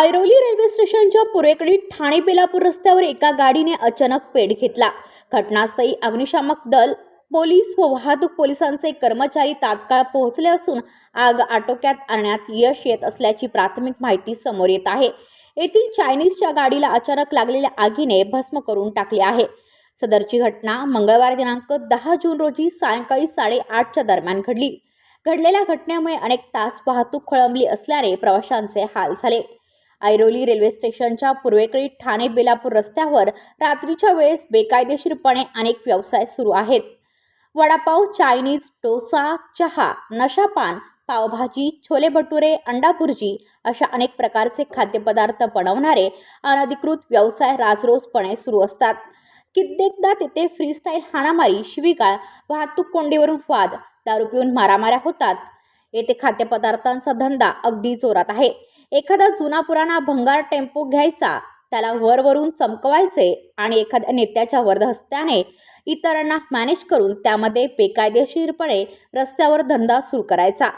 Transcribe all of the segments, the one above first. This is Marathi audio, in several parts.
ऐरोली रेल्वे स्टेशनच्या पूर्वेकडील ठाणे बेलापूर रस्त्यावर एका गाडीने अचानक पेट घेतला. घटनास्थळी अग्निशामक दल पोलीस व वाहतूक पोलिसांचे कर्मचारी तात्काळ पोहोचले असून आग आटोक्यात आणण्यात यश येत असल्याची प्राथमिक माहिती समोर येत आहे. येथील चायनीजच्या गाडीला अचानक लागलेल्या आगीने भस्म करून टाकले आहे. सदरची घटना मंगळवार दिनांक दहा जून रोजी सायंकाळी साडेआठच्या दरम्यान घडली. घडलेल्या घटनेमुळे अनेक तास वाहतूक खोळंबली असल्याने प्रवाशांचे हाल झाले. ऐरोली रेल्वे स्टेशनच्या पूर्वेकडील ठाणे बेलापूर रस्त्यावर रात्रीच्या वेळेस बेकायदेशीरपणे अनेक व्यवसाय सुरू आहेत. वडापाव चायनीज डोसा चहा नशापान पावभाजी छोले भटुरे अंडा भुर्जी अशा अनेक प्रकारचे खाद्यपदार्थ बनवणारे अनधिकृत व्यवसाय राजरोजपणे सुरू असतात. कित्येकदा तेथे फ्रीस्टाईल हाणामारी शिवीगाळ वाहतूक कोंडीवरून वाद दारू पिऊन मारामाऱ्या होतात. येथे खाद्यपदार्थांचा धंदा अगदी जोरात आहे. एखादा जुना पुराणा भंगार टेम्पो घ्यायचा त्याला वरवरून चमकवायचे आणि एखाद्या नेत्याच्या वरदहस्त्याने इतरांना मॅनेज करून त्यामध्ये बेकायदेशीरपणे रस्त्यावर धंदा सुरू करायचा.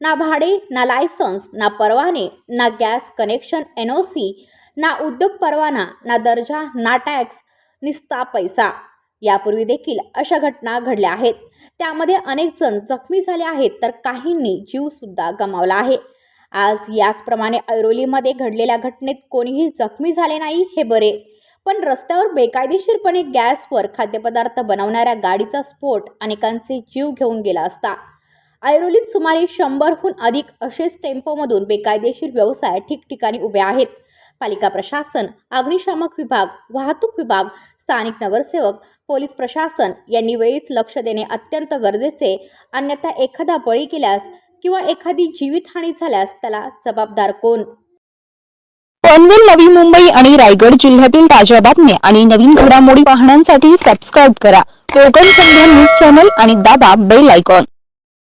ना भाडे ना लायसन्स ना परवाने ना gas connection N O C ना उद्योग परवाना ना दर्जा ना टॅक्स निस्ता पैसा. यापूर्वी देखील अशा घटना घडल्या आहेत. त्यामध्ये अनेक जण जखमी झाले आहेत तर काहींनी जीवसुद्धा गमावला आहे. आज याचप्रमाणे ऐरोलीमध्ये घडलेल्या घटनेत कोणीही जखमी झाले नाही हे बरे. पण रस्त्यावर बेकायदेशीरपणे गॅसवर खाद्यपदार्थ बनवणाऱ्या गाडीचा स्फोट अनेकांचे जीव घेऊन गेला असता. ऐरोलीत सुमारे शंभरहून अधिक असेच टेम्पोमधून बेकायदेशीर व्यवसाय ठिकठिकाणी उभे आहेत. पालिका प्रशासन अग्निशामक विभाग वाहतूक विभाग स्थानिक नगरसेवक पोलीस प्रशासन यांनी वेळीच लक्ष देणे अत्यंत गरजेचे अन्यथा एखादा बळी गेल्यास किंवा एखादी जीवितहानी झाल्यास त्याला जबाबदार कोण? पनवेल नवी मुंबई आणि रायगड जिल्ह्यातील ताज्या बातम्या आणि नवीन घडामोडी पाहण्यासाठी सबस्क्राईब करा. कोकण संध्या न्यूज चॅनल आणि दाबा बेल आयकॉन